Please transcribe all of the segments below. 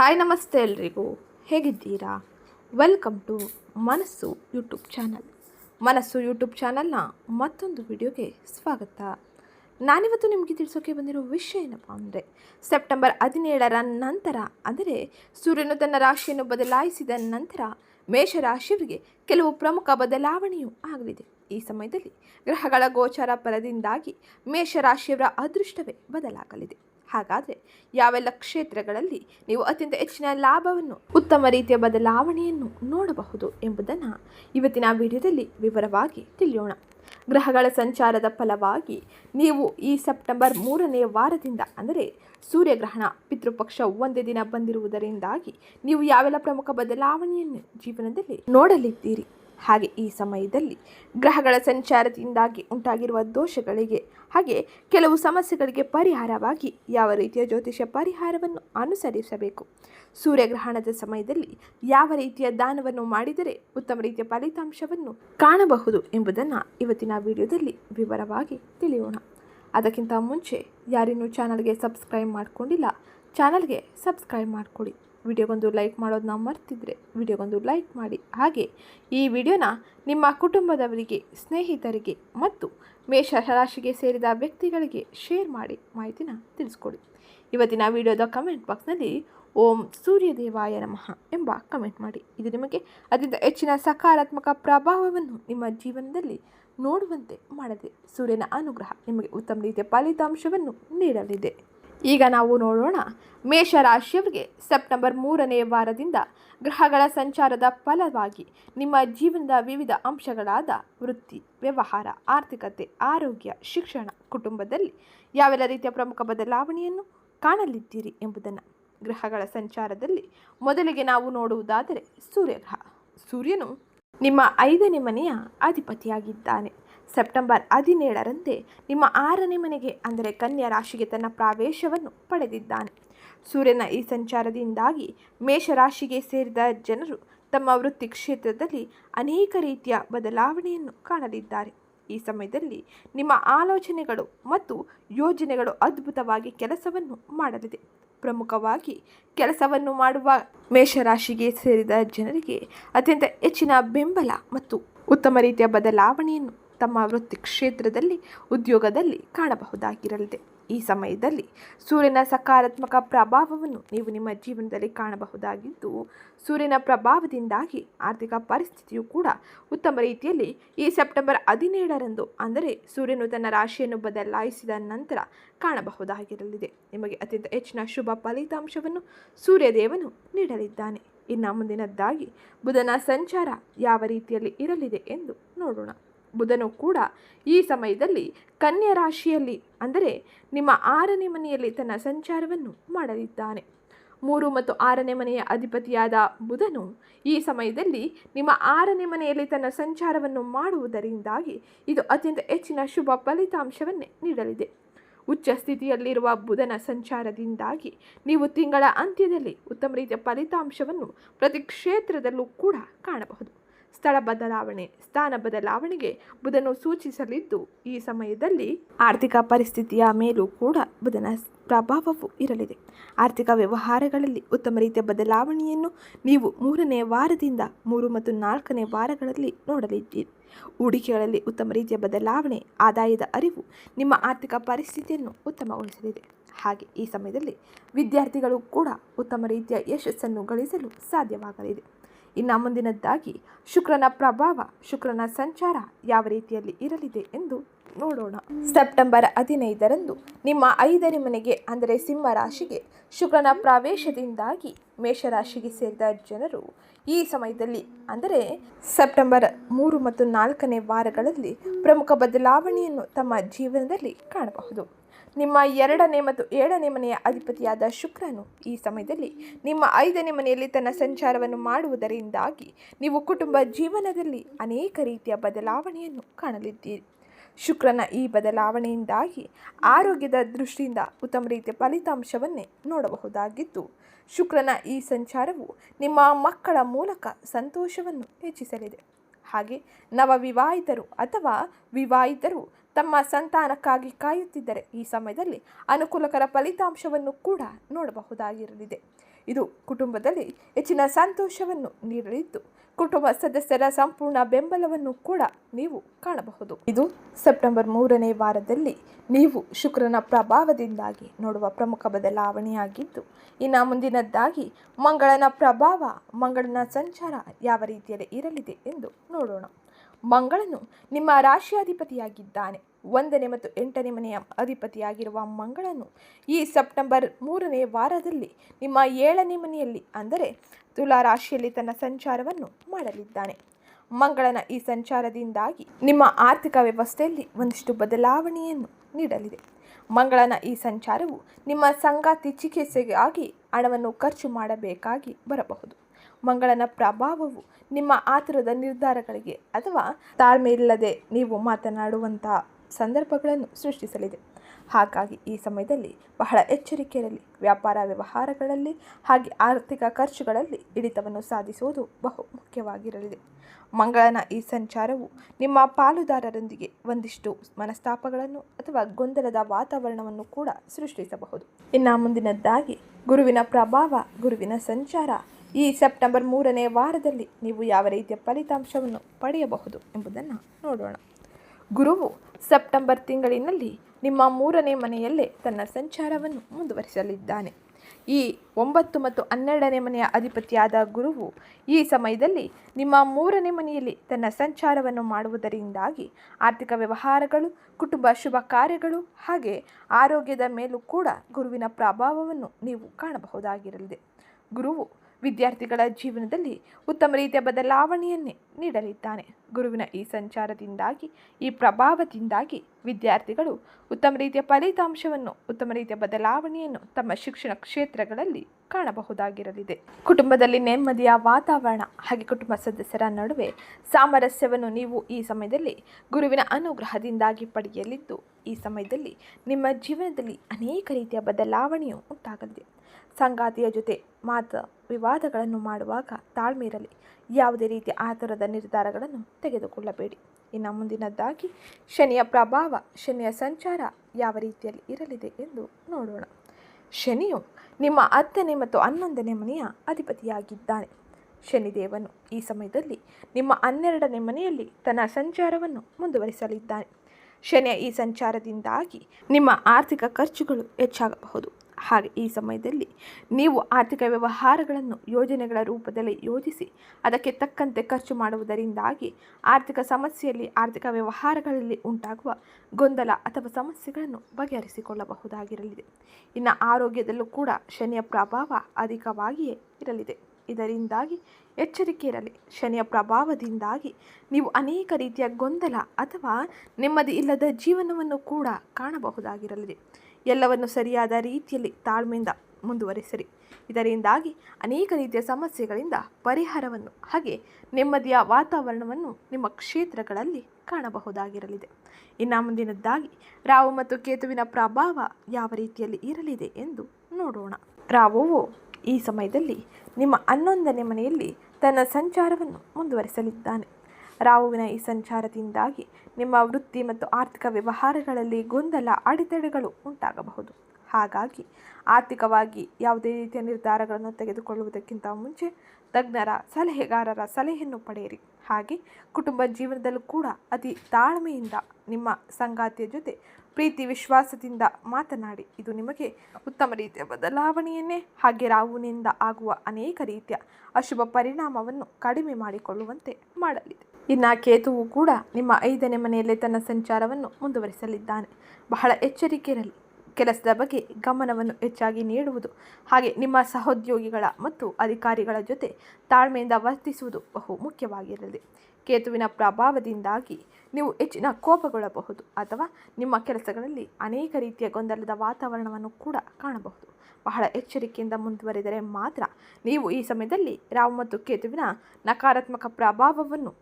Hi, ನಮಸ್ತೆ ಎಲ್ರಿಗೂ. ಹೇಗಿದ್ದೀರಾ? Welcome to Manassu YouTube channel Manassu YouTube ಚಾನಲ್ನ ಮತ್ತೊಂದು ವಿಡಿಯೋಗೆ ಸ್ವಾಗತ. ನಾನಿವತ್ತು ನಿಮಗೆ ತಿಳಿಸೋಕೆ ಬಂದಿರೋ ವಿಷಯ ಏನಪ್ಪ ಅಂದರೆ ಸೆಪ್ಟೆಂಬರ್ ಹದಿನೇಳರ ನಂತರ, ಅಂದರೆ ಸೂರ್ಯನು ತನ್ನ ರಾಶಿಯನ್ನು ಬದಲಾಯಿಸಿದ ನಂತರ ಮೇಷರಾಶಿಯವರಿಗೆ ಕೆಲವು ಪ್ರಮುಖ ಬದಲಾವಣೆಯೂ ಆಗಲಿದೆ. ಈ ಸಮಯದಲ್ಲಿ ಗ್ರಹಗಳ ಗೋಚಾರ ಫಲದಿಂದಾಗಿ ಮೇಷರಾಶಿಯವರ ಅದೃಷ್ಟವೇ ಬದಲಾಗಲಿದೆ. ಹಾಗಾದರೆ ಯಾವೆಲ್ಲ ಕ್ಷೇತ್ರಗಳಲ್ಲಿ ನೀವು ಅತ್ಯಂತ ಹೆಚ್ಚಿನ ಲಾಭವನ್ನು, ಉತ್ತಮ ರೀತಿಯ ಬದಲಾವಣೆಯನ್ನು ನೋಡಬಹುದು ಎಂಬುದನ್ನು ಇವತ್ತಿನ ವಿಡಿಯೋದಲ್ಲಿ ವಿವರವಾಗಿ ತಿಳಿಯೋಣ. ಗ್ರಹಗಳ ಸಂಚಾರದ ಫಲವಾಗಿ ನೀವು ಈ ಸೆಪ್ಟೆಂಬರ್ ಮೂರನೇ ವಾರದಿಂದ, ಅಂದರೆ ಸೂರ್ಯಗ್ರಹಣ ಪಿತೃಪಕ್ಷ ಒಂದೇ ದಿನ ಬಂದಿರುವುದರಿಂದಾಗಿ ನೀವು ಯಾವೆಲ್ಲ ಪ್ರಮುಖ ಬದಲಾವಣೆಯನ್ನು ಜೀವನದಲ್ಲಿ ನೋಡಲಿದ್ದೀರಿ? ಹಾಗೆ ಈ ಸಮಯದಲ್ಲಿ ಗ್ರಹಗಳ ಸಂಚಾರದಿಂದಾಗಿ ಉಂಟಾಗಿರುವ ದೋಷಗಳಿಗೆ ಹಾಗೆ ಕೆಲವು ಸಮಸ್ಯೆಗಳಿಗೆ ಪರಿಹಾರವಾಗಿ ಯಾವ ರೀತಿಯ ಜ್ಯೋತಿಷ್ಯ ಪರಿಹಾರವನ್ನು ಅನುಸರಿಸಬೇಕು? ಸೂರ್ಯಗ್ರಹಣದ ಸಮಯದಲ್ಲಿ ಯಾವ ರೀತಿಯ ದಾನವನ್ನು ಮಾಡಿದರೆ ಉತ್ತಮ ರೀತಿಯ ಫಲಿತಾಂಶವನ್ನು ಕಾಣಬಹುದು ಎಂಬುದನ್ನು ಇವತ್ತಿನ ವಿಡಿಯೋದಲ್ಲಿ ವಿವರವಾಗಿ ತಿಳಿಯೋಣ. ಅದಕ್ಕಿಂತ ಮುಂಚೆ ಯಾರಿನ್ನೂ ಚಾನಲ್ಗೆ ಸಬ್ಸ್ಕ್ರೈಬ್ ಮಾಡಿಕೊಂಡಿಲ್ಲ, ಚಾನಲ್ಗೆ ಸಬ್ಸ್ಕ್ರೈಬ್ ಮಾಡಿಕೊಡಿ ವಿಡಿಯೋಗೊಂದು ಲೈಕ್ ಮಾಡೋದನ್ನ ಮರ್ತಿದ್ರೆ ವಿಡಿಯೋಗೊಂದು ಲೈಕ್ ಮಾಡಿ. ಹಾಗೆ ಈ ವಿಡಿಯೋನ ನಿಮ್ಮ ಕುಟುಂಬದವರಿಗೆ, ಸ್ನೇಹಿತರಿಗೆ ಮತ್ತು ಮೇಷ ರಾಶಿಗೆ ಸೇರಿದ ವ್ಯಕ್ತಿಗಳಿಗೆ ಶೇರ್ ಮಾಡಿ ಮಾಹಿತಿನ ತಿಳಿಸ್ಕೊಡಿ. ಇವತ್ತಿನ ವಿಡಿಯೋದ ಕಮೆಂಟ್ ಬಾಕ್ಸ್ನಲ್ಲಿ ಓಂ ಸೂರ್ಯದೇವಾಯ ನಮಃ ಎಂಬ ಕಮೆಂಟ್ ಮಾಡಿ. ಇದು ನಿಮಗೆ ಅತ್ಯಂತ ಹೆಚ್ಚಿನ ಸಕಾರಾತ್ಮಕ ಪ್ರಭಾವವನ್ನು ನಿಮ್ಮ ಜೀವನದಲ್ಲಿ ನೋಡುವಂತೆ ಮಾಡದೆ ಸೂರ್ಯನ ಅನುಗ್ರಹ ನಿಮಗೆ ಉತ್ತಮ ರೀತಿಯ ಫಲಿತಾಂಶವನ್ನು ನೀಡಲಿದೆ. ಈಗ ನಾವು ನೋಡೋಣ ಮೇಷರಾಶಿಯವರಿಗೆ ಸೆಪ್ಟೆಂಬರ್ ಮೂರನೇ ವಾರದಿಂದ ಗ್ರಹಗಳ ಸಂಚಾರದ ಫಲವಾಗಿ ನಿಮ್ಮ ಜೀವನದ ವಿವಿಧ ಅಂಶಗಳಾದ ವೃತ್ತಿ, ವ್ಯವಹಾರ, ಆರ್ಥಿಕತೆ, ಆರೋಗ್ಯ, ಶಿಕ್ಷಣ, ಕುಟುಂಬದಲ್ಲಿ ಯಾವೆಲ್ಲ ರೀತಿಯ ಪ್ರಮುಖ ಬದಲಾವಣೆಯನ್ನು ಕಾಣಲಿದ್ದೀರಿ ಎಂಬುದನ್ನು ಗ್ರಹಗಳ ಸಂಚಾರದಲ್ಲಿ ಮೊದಲಿಗೆ ನಾವು ನೋಡುವುದಾದರೆ ಸೂರ್ಯಗ್ರಹ. ಸೂರ್ಯನು ನಿಮ್ಮ ಐದನೇ ಮನೆಯ ಅಧಿಪತಿಯಾಗಿದ್ದಾನೆ. ಸೆಪ್ಟೆಂಬರ್ ಹದಿನೇಳರಂದೇ ನಿಮ್ಮ ಆರನೇ ಮನೆಗೆ, ಅಂದರೆ ಕನ್ಯಾ ರಾಶಿಗೆ ತನ್ನ ಪ್ರವೇಶವನ್ನು ಪಡೆದಿದ್ದಾನೆ. ಸೂರ್ಯನ ಈ ಸಂಚಾರದಿಂದಾಗಿ ಮೇಷರಾಶಿಗೆ ಸೇರಿದ ಜನರು ತಮ್ಮ ವೃತ್ತಿ ಕ್ಷೇತ್ರದಲ್ಲಿ ಅನೇಕ ರೀತಿಯ ಬದಲಾವಣೆಯನ್ನು ಕಾಣಲಿದ್ದಾರೆ. ಈ ಸಮಯದಲ್ಲಿ ನಿಮ್ಮ ಆಲೋಚನೆಗಳು ಮತ್ತು ಯೋಜನೆಗಳು ಅದ್ಭುತವಾಗಿ ಕೆಲಸವನ್ನು ಮಾಡಲಿದೆ. ಪ್ರಮುಖವಾಗಿ ಕೆಲಸವನ್ನು ಮಾಡುವ ಮೇಷರಾಶಿಗೆ ಸೇರಿದ ಜನರಿಗೆ ಅತ್ಯಂತ ಹೆಚ್ಚಿನ ಬೆಂಬಲ ಮತ್ತು ಉತ್ತಮ ರೀತಿಯ ಬದಲಾವಣೆಯನ್ನು ತಮ್ಮ ವೃತ್ತಿ ಕ್ಷೇತ್ರದಲ್ಲಿ, ಉದ್ಯೋಗದಲ್ಲಿ ಕಾಣಬಹುದಾಗಿರಲಿದೆ. ಈ ಸಮಯದಲ್ಲಿ ಸೂರ್ಯನ ಸಕಾರಾತ್ಮಕ ಪ್ರಭಾವವನ್ನು ನೀವು ನಿಮ್ಮ ಜೀವನದಲ್ಲಿ ಕಾಣಬಹುದಾಗಿದ್ದು, ಸೂರ್ಯನ ಪ್ರಭಾವದಿಂದಾಗಿ ಆರ್ಥಿಕ ಪರಿಸ್ಥಿತಿಯು ಕೂಡ ಉತ್ತಮ ರೀತಿಯಲ್ಲಿ ಈ ಸೆಪ್ಟೆಂಬರ್ ಹದಿನೇಳರಂದು, ಅಂದರೆ ಸೂರ್ಯನು ತನ್ನ ರಾಶಿಯನ್ನು ಬದಲಾಯಿಸಿದ ನಂತರ ಕಾಣಬಹುದಾಗಿರಲಿದೆ. ನಿಮಗೆ ಅತ್ಯಂತ ಹೆಚ್ಚಿನ ಶುಭ ಫಲಿತಾಂಶವನ್ನು ಸೂರ್ಯದೇವನು ನೀಡಲಿದ್ದಾನೆ. ಇನ್ನು ಮುಂದಿನದ್ದಾಗಿ ಬುಧನ ಸಂಚಾರ ಯಾವ ರೀತಿಯಲ್ಲಿ ಇರಲಿದೆ ಎಂದು ನೋಡೋಣ. ಬುಧನು ಕೂಡ ಈ ಸಮಯದಲ್ಲಿ ಕನ್ಯಾ ರಾಶಿಯಲ್ಲಿ, ಅಂದರೆ ನಿಮ್ಮ ಆರನೇ ಮನೆಯಲ್ಲಿ ತನ್ನ ಸಂಚಾರವನ್ನು ಮಾಡಲಿದ್ದಾನೆ. ಮೂರು ಮತ್ತು ಆರನೇ ಮನೆಯ ಅಧಿಪತಿಯಾದ ಬುಧನು ಈ ಸಮಯದಲ್ಲಿ ನಿಮ್ಮ ಆರನೇ ಮನೆಯಲ್ಲಿ ತನ್ನ ಸಂಚಾರವನ್ನು ಮಾಡುವುದರಿಂದಾಗಿ ಇದು ಅತ್ಯಂತ ಹೆಚ್ಚಿನ ಶುಭ ಫಲಿತಾಂಶವನ್ನೇ ನೀಡಲಿದೆ. ಉಚ್ಚ ಸ್ಥಿತಿಯಲ್ಲಿರುವ ಬುಧನ ಸಂಚಾರದಿಂದಾಗಿ ನೀವು ತಿಂಗಳ ಅಂತ್ಯದಲ್ಲಿ ಉತ್ತಮ ರೀತಿಯ ಫಲಿತಾಂಶವನ್ನು ಪ್ರತಿ ಕ್ಷೇತ್ರದಲ್ಲೂ ಕೂಡ ಕಾಣಬಹುದು. ಸ್ಥಳ ಬದಲಾವಣೆ, ಸ್ಥಾನ ಬದಲಾವಣೆಗೆ ಬುಧನು ಸೂಚಿಸಲಿದ್ದು, ಈ ಸಮಯದಲ್ಲಿ ಆರ್ಥಿಕ ಪರಿಸ್ಥಿತಿಯ ಮೇಲೂ ಕೂಡ ಬುಧನ ಪ್ರಭಾವವು ಇರಲಿದೆ. ಆರ್ಥಿಕ ವ್ಯವಹಾರಗಳಲ್ಲಿ ಉತ್ತಮ ರೀತಿಯ ಬದಲಾವಣೆಯನ್ನು ನೀವು ಮೂರನೇ ವಾರದಿಂದ ಮೂರು ಮತ್ತು ನಾಲ್ಕನೇ ವಾರಗಳಲ್ಲಿ ನೋಡಲಿದ್ದೀರಿ. ಹೂಡಿಕೆಗಳಲ್ಲಿ ಉತ್ತಮ ರೀತಿಯ ಬದಲಾವಣೆ, ಆದಾಯದ ಅರಿವು ನಿಮ್ಮ ಆರ್ಥಿಕ ಪರಿಸ್ಥಿತಿಯನ್ನು ಉತ್ತಮಗೊಳಿಸಲಿದೆ. ಹಾಗೆ ಈ ಸಮಯದಲ್ಲಿ ವಿದ್ಯಾರ್ಥಿಗಳು ಕೂಡ ಉತ್ತಮ ರೀತಿಯ ಯಶಸ್ಸನ್ನು ಗಳಿಸಲು ಸಾಧ್ಯವಾಗಲಿದೆ. ಇನ್ನು ಮುಂದಿನದ್ದಾಗಿ ಶುಕ್ರನ ಪ್ರಭಾವ, ಶುಕ್ರನ ಸಂಚಾರ ಯಾವ ರೀತಿಯಲ್ಲಿ ಇರಲಿದೆ ಎಂದು ನೋಡೋಣ. ಸೆಪ್ಟೆಂಬರ್ ಹದಿನೈದರಂದು ನಿಮ್ಮ ಐದನೇ ಮನೆಗೆ, ಅಂದರೆ ಸಿಂಹ ರಾಶಿಗೆ, ಶುಕ್ರನ ಪ್ರವೇಶದಿಂದಾಗಿ ಮೇಷರಾಶಿಗೆ ಸೇರಿದ ಜನರು ಈ ಸಮಯದಲ್ಲಿ, ಅಂದರೆ ಸೆಪ್ಟೆಂಬರ್ ಮೂರು ಮತ್ತು ನಾಲ್ಕನೇ ವಾರಗಳಲ್ಲಿ ಪ್ರಮುಖ ಬದಲಾವಣೆಯನ್ನು ತಮ್ಮ ಜೀವನದಲ್ಲಿ ಕಾಣಬಹುದು. ನಿಮ್ಮ ಎರಡನೇ ಮತ್ತು ಏಳನೇ ಮನೆಯ ಅಧಿಪತಿಯಾದ ಶುಕ್ರನು ಈ ಸಮಯದಲ್ಲಿ ನಿಮ್ಮ ಐದನೇ ಮನೆಯಲ್ಲಿ ತನ್ನ ಸಂಚಾರವನ್ನು ಮಾಡುವುದರಿಂದಾಗಿ ನೀವು ಕುಟುಂಬ ಜೀವನದಲ್ಲಿ ಅನೇಕ ರೀತಿಯ ಬದಲಾವಣೆಯನ್ನು ಕಾಣಲಿದ್ದೀರಿ. ಶುಕ್ರನ ಈ ಬದಲಾವಣೆಯಿಂದಾಗಿ ಆರೋಗ್ಯದ ದೃಷ್ಟಿಯಿಂದ ಉತ್ತಮ ರೀತಿಯ ಫಲಿತಾಂಶವನ್ನೇ ನೋಡಬಹುದಾಗಿದ್ದು, ಶುಕ್ರನ ಈ ಸಂಚಾರವು ನಿಮ್ಮ ಮಕ್ಕಳ ಮೂಲಕ ಸಂತೋಷವನ್ನು ಹೆಚ್ಚಿಸಲಿದೆ. ಹಾಗೆ ನವವಿವಾಹಿತರು ಅಥವಾ ವಿವಾಹಿತರು ತಮ್ಮ ಸಂತಾನಕ್ಕಾಗಿ ಕಾಯುತ್ತಿದ್ದರೆ ಈ ಸಮಯದಲ್ಲಿ ಅನುಕೂಲಕರ ಫಲಿತಾಂಶವನ್ನು ಕೂಡ ನೋಡಬಹುದಾಗಿರಲಿದೆ. ಇದು ಕುಟುಂಬದಲ್ಲಿ ಹೆಚ್ಚಿನ ಸಂತೋಷವನ್ನು ನೀಡಲಿದ್ದು, ಕುಟುಂಬ ಸದಸ್ಯರ ಸಂಪೂರ್ಣ ಬೆಂಬಲವನ್ನು ಕೂಡ ನೀವು ಕಾಣಬಹುದು. ಇದು ಸೆಪ್ಟೆಂಬರ್ ಮೂರನೇ ವಾರದಲ್ಲಿ ನೀವು ಶುಕ್ರನ ಪ್ರಭಾವದಿಂದಾಗಿ ನೋಡುವ ಪ್ರಮುಖ ಬದಲಾವಣೆಯಾಗಿದ್ದು, ಇನ್ನು ಮುಂದಿನದ್ದಾಗಿ ಮಂಗಳನ ಪ್ರಭಾವ, ಮಂಗಳನ ಸಂಚಾರ ಯಾವ ರೀತಿಯಲ್ಲಿ ಇರಲಿದೆ ಎಂದು ನೋಡೋಣ. ಮಂಗಳನು ನಿಮ್ಮ ರಾಶಿಯಾಧಿಪತಿಯಾಗಿದ್ದಾನೆ. ಒಂದನೇ ಮತ್ತು ಎಂಟನೇ ಮನೆಯ ಅಧಿಪತಿಯಾಗಿರುವ ಮಂಗಳನು ಈ ಸೆಪ್ಟೆಂಬರ್ ಮೂರನೇ ವಾರದಲ್ಲಿ ನಿಮ್ಮ ಏಳನೇ ಮನೆಯಲ್ಲಿ, ಅಂದರೆ ತುಲಾ ರಾಶಿಯಲ್ಲಿ ತನ್ನ ಸಂಚಾರವನ್ನು ಮಾಡಲಿದ್ದಾನೆ. ಮಂಗಳನ ಈ ಸಂಚಾರದಿಂದಾಗಿ ನಿಮ್ಮ ಆರ್ಥಿಕ ವ್ಯವಸ್ಥೆಯಲ್ಲಿ ಒಂದಿಷ್ಟು ಬದಲಾವಣೆಯನ್ನು ನೀಡಲಿದೆ. ಮಂಗಳನ ಈ ಸಂಚಾರವು ನಿಮ್ಮ ಸಂಗಾತಿ ಚಿಕಿತ್ಸೆಗಾಗಿ ಹಣವನ್ನು ಖರ್ಚು ಮಾಡಬೇಕಾಗಿ ಬರಬಹುದು. ಮಂಗಳನ ಪ್ರಭಾವವು ನಿಮ್ಮ ಆತುರದ ನಿರ್ಧಾರಗಳಿಗೆ ಅಥವಾ ತಾಳ್ಮೆಯಿಲ್ಲದೆ ನೀವು ಮಾತನಾಡುವಂತಹ ಸಂದರ್ಭಗಳನ್ನು ಸೃಷ್ಟಿಸಲಿದೆ. ಹಾಗಾಗಿ ಈ ಸಮಯದಲ್ಲಿ ಬಹಳ ಎಚ್ಚರಿಕೆಯಲ್ಲಿ ವ್ಯಾಪಾರ ವ್ಯವಹಾರಗಳಲ್ಲಿ ಹಾಗೆ ಆರ್ಥಿಕ ಖರ್ಚುಗಳಲ್ಲಿ ಹಿಡಿತವನ್ನು ಸಾಧಿಸುವುದು ಬಹು ಮುಖ್ಯವಾಗಿರಲಿದೆ. ಮಂಗಳನ ಈ ಸಂಚಾರವು ನಿಮ್ಮ ಪಾಲುದಾರರೊಂದಿಗೆ ಒಂದಿಷ್ಟು ಮನಸ್ತಾಪಗಳನ್ನು ಅಥವಾ ಗೊಂದಲದ ವಾತಾವರಣವನ್ನು ಕೂಡ ಸೃಷ್ಟಿಸಬಹುದು. ಇನ್ನು ಮುಂದಿನದ್ದಾಗಿ, ಗುರುವಿನ ಪ್ರಭಾವ, ಗುರುವಿನ ಸಂಚಾರ ಈ ಸೆಪ್ಟೆಂಬರ್ ಮೂರನೇ ವಾರದಲ್ಲಿ ನೀವು ಯಾವ ರೀತಿಯ ಫಲಿತಾಂಶವನ್ನು ಪಡೆಯಬಹುದು ಎಂಬುದನ್ನು ನೋಡೋಣ. ಗುರುವು ಸೆಪ್ಟೆಂಬರ್ ತಿಂಗಳಿನಲ್ಲಿ ನಿಮ್ಮ ಮೂರನೇ ಮನೆಯಲ್ಲೇ ತನ್ನ ಸಂಚಾರವನ್ನು ಮುಂದುವರಿಸಲಿದ್ದಾನೆ. ಈ ಒಂಬತ್ತು ಮತ್ತು ಹನ್ನೆರಡನೇ ಮನೆಯ ಅಧಿಪತಿಯಾದ ಗುರುವು ಈ ಸಮಯದಲ್ಲಿ ನಿಮ್ಮ ಮೂರನೇ ಮನೆಯಲ್ಲಿ ತನ್ನ ಸಂಚಾರವನ್ನು ಮಾಡುವುದರಿಂದಾಗಿ ಆರ್ಥಿಕ ವ್ಯವಹಾರಗಳು, ಕುಟುಂಬ ಶುಭ ಕಾರ್ಯಗಳು ಹಾಗೆ ಆರೋಗ್ಯದ ಮೇಲೂ ಕೂಡ ಗುರುವಿನ ಪ್ರಭಾವವನ್ನು ನೀವು ಕಾಣಬಹುದಾಗಿರಲಿದೆ. ಗುರುವು ವಿದ್ಯಾರ್ಥಿಗಳ ಜೀವನದಲ್ಲಿ ಉತ್ತಮ ರೀತಿಯ ಬದಲಾವಣೆಯನ್ನೇ ನೀಡಲಿದ್ದಾನೆ. ಗುರುವಿನ ಈ ಸಂಚಾರದಿಂದಾಗಿ ಈ ಪ್ರಭಾವದಿಂದಾಗಿ ವಿದ್ಯಾರ್ಥಿಗಳು ಉತ್ತಮ ರೀತಿಯ ಫಲಿತಾಂಶವನ್ನು, ಉತ್ತಮ ರೀತಿಯ ಬದಲಾವಣೆಯನ್ನು ತಮ್ಮ ಶಿಕ್ಷಣ ಕ್ಷೇತ್ರಗಳಲ್ಲಿ ಕಾಣಬಹುದಾಗಿರಲಿದೆ. ಕುಟುಂಬದಲ್ಲಿ ನೆಮ್ಮದಿಯ ವಾತಾವರಣ, ಹಾಗೆ ಕುಟುಂಬ ಸದಸ್ಯರ ನಡುವೆ ಸಾಮರಸ್ಯವನ್ನು ನೀವು ಈ ಸಮಯದಲ್ಲಿ ಗುರುವಿನ ಅನುಗ್ರಹದಿಂದಾಗಿ ಪಡೆಯಲಿದ್ದು, ಈ ಸಮಯದಲ್ಲಿ ನಿಮ್ಮ ಜೀವನದಲ್ಲಿ ಅನೇಕ ರೀತಿಯ ಬದಲಾವಣೆಯು ಉಂಟಾಗಲಿದೆ. ಸಂಗಾತಿಯ ಜೊತೆ ಮಾತ ವಿವಾದಗಳನ್ನು ಮಾಡುವಾಗ ತಾಳ್ಮೆ ಇರಲಿ. ಯಾವುದೇ ರೀತಿಯ ಆತರದ ನಿರ್ಧಾರಗಳನ್ನು ತೆಗೆದುಕೊಳ್ಳಬೇಡಿ. ಇನ್ನು ಮುಂದಿನದ್ದಾಗಿ ಶನಿಯ ಪ್ರಭಾವ, ಶನಿಯ ಸಂಚಾರ ಯಾವ ರೀತಿಯಲ್ಲಿ ಇರಲಿದೆ ಎಂದು ನೋಡೋಣ. ಶನಿಯು ನಿಮ್ಮ ಹತ್ತನೇ ಮತ್ತು ಹನ್ನೊಂದನೇ ಮನೆಯ ಅಧಿಪತಿಯಾಗಿದ್ದಾನೆ. ಶನಿದೇವನು ಈ ಸಮಯದಲ್ಲಿ ನಿಮ್ಮ ಹನ್ನೆರಡನೇ ಮನೆಯಲ್ಲಿ ತನ್ನ ಸಂಚಾರವನ್ನು ಮುಂದುವರಿಸಲಿದ್ದಾನೆ. ಶನಿಯ ಈ ಸಂಚಾರದಿಂದಾಗಿ ನಿಮ್ಮ ಆರ್ಥಿಕ ಖರ್ಚುಗಳು ಹೆಚ್ಚಾಗಬಹುದು. ಹಾಗೆ ಈ ಸಮಯದಲ್ಲಿ ನೀವು ಆರ್ಥಿಕ ವ್ಯವಹಾರಗಳನ್ನು ಯೋಜನೆಗಳ ರೂಪದಲ್ಲಿ ಯೋಜಿಸಿ, ಅದಕ್ಕೆ ತಕ್ಕಂತೆ ಖರ್ಚು ಮಾಡುವುದರಿಂದಾಗಿ ಆರ್ಥಿಕ ಸಮಸ್ಯೆಯಲ್ಲಿ, ಆರ್ಥಿಕ ವ್ಯವಹಾರಗಳಲ್ಲಿ ಉಂಟಾಗುವ ಗೊಂದಲ ಅಥವಾ ಸಮಸ್ಯೆಗಳನ್ನು ಬಗೆಹರಿಸಿಕೊಳ್ಳಬಹುದಾಗಿರಲಿದೆ. ಇನ್ನು ಆರೋಗ್ಯದಲ್ಲೂ ಕೂಡ ಶನಿಯ ಪ್ರಭಾವ ಅಧಿಕವಾಗಿಯೇ ಇರಲಿದೆ. ಇದರಿಂದಾಗಿ ಎಚ್ಚರಿಕೆ ಇರಲಿ. ಶನಿಯ ಪ್ರಭಾವದಿಂದಾಗಿ ನೀವು ಅನೇಕ ರೀತಿಯ ಗೊಂದಲ ಅಥವಾ ನೆಮ್ಮದಿ ಇಲ್ಲದ ಜೀವನವನ್ನು ಕೂಡ ಕಾಣಬಹುದಾಗಿರಲಿದೆ. ಎಲ್ಲವನ್ನು ಸರಿಯಾದ ರೀತಿಯಲ್ಲಿ ತಾಳ್ಮೆಯಿಂದ ಮುಂದುವರೆಸಿರಿ. ಇದರಿಂದಾಗಿ ಅನೇಕ ರೀತಿಯ ಸಮಸ್ಯೆಗಳಿಂದ ಪರಿಹಾರವನ್ನು ಹಾಗೆ ನೆಮ್ಮದಿಯ ವಾತಾವರಣವನ್ನು ನಿಮ್ಮ ಕ್ಷೇತ್ರಗಳಲ್ಲಿ ಕಾಣಬಹುದಾಗಿರಲಿದೆ. ಇನ್ನು ಮುಂದಿನದ್ದಾಗಿ ರಾವು ಮತ್ತು ಕೇತುವಿನ ಪ್ರಭಾವ ಯಾವ ರೀತಿಯಲ್ಲಿ ಇರಲಿದೆ ಎಂದು ನೋಡೋಣ. ರಾವುವು ಈ ಸಮಯದಲ್ಲಿ ನಿಮ್ಮ ಹನ್ನೊಂದನೇ ಮನೆಯಲ್ಲಿ ತನ್ನ ಸಂಚಾರವನ್ನು ಮುಂದುವರಿಸಲಿದ್ದಾನೆ. ರಾಹುವಿನ ಈ ಸಂಚಾರದಿಂದಾಗಿ ನಿಮ್ಮ ವೃತ್ತಿ ಮತ್ತು ಆರ್ಥಿಕ ವ್ಯವಹಾರಗಳಲ್ಲಿ ಗೊಂದಲ, ಅಡೆತಡೆಗಳು ಉಂಟಾಗಬಹುದು. ಹಾಗಾಗಿ ಆರ್ಥಿಕವಾಗಿ ಯಾವುದೇ ರೀತಿಯ ನಿರ್ಧಾರಗಳನ್ನು ತೆಗೆದುಕೊಳ್ಳುವುದಕ್ಕಿಂತ ಮುಂಚೆ ತಜ್ಞರ, ಸಲಹೆಗಾರರ ಸಲಹೆಯನ್ನು ಪಡೆಯಿರಿ. ಹಾಗೆ ಕುಟುಂಬ ಜೀವನದಲ್ಲೂ ಕೂಡ ಅತಿ ತಾಳ್ಮೆಯಿಂದ ನಿಮ್ಮ ಸಂಗಾತಿಯ ಜೊತೆ ಪ್ರೀತಿ, ವಿಶ್ವಾಸದಿಂದ ಮಾತನಾಡಿ. ಇದು ನಿಮಗೆ ಉತ್ತಮ ರೀತಿಯ ಬದಲಾವಣೆಯನ್ನೇ ಹಾಗೆ ರಾಹುವಿನಿಂದ ಆಗುವ ಅನೇಕ ರೀತಿಯ ಅಶುಭ ಪರಿಣಾಮವನ್ನು ಕಡಿಮೆ ಮಾಡಿಕೊಳ್ಳುವಂತೆ ಮಾಡಲಿದೆ ಇನ್ನು ಕೇತುವು ಕೂಡ ನಿಮ್ಮ ಐದನೇ ಮನೆಯಲ್ಲೇ ತನ್ನ ಸಂಚಾರವನ್ನು ಮುಂದುವರಿಸಲಿದ್ದಾನೆ. ಬಹಳ ಎಚ್ಚರಿಕೆ ಕೆಲಸದ ಬಗ್ಗೆ ಗಮನವನ್ನು ಹೆಚ್ಚಾಗಿ ನೀಡುವುದು, ಹಾಗೆ ನಿಮ್ಮ ಸಹೋದ್ಯೋಗಿಗಳ ಮತ್ತು ಅಧಿಕಾರಿಗಳ ಜೊತೆ ತಾಳ್ಮೆಯಿಂದ ವರ್ತಿಸುವುದು ಬಹು ಮುಖ್ಯವಾಗಿರಲಿ. ಕೇತುವಿನ ಪ್ರಭಾವದಿಂದಾಗಿ ನೀವು ಹೆಚ್ಚಿನ ಕೋಪಗೊಳ್ಳಬಹುದು ಅಥವಾ ನಿಮ್ಮ ಕೆಲಸಗಳಲ್ಲಿ ಅನೇಕ ರೀತಿಯ ಗೊಂದಲದ ವಾತಾವರಣವನ್ನು ಕೂಡ ಕಾಣಬಹುದು. ಬಹಳ ಎಚ್ಚರಿಕೆಯಿಂದ ಮುಂದುವರಿದರೆ ಮಾತ್ರ ನೀವು ಈ ಸಮಯದಲ್ಲಿ ರಾವು ಮತ್ತು ಕೇತುವಿನ ನಕಾರಾತ್ಮಕ ಪ್ರಭಾವವನ್ನು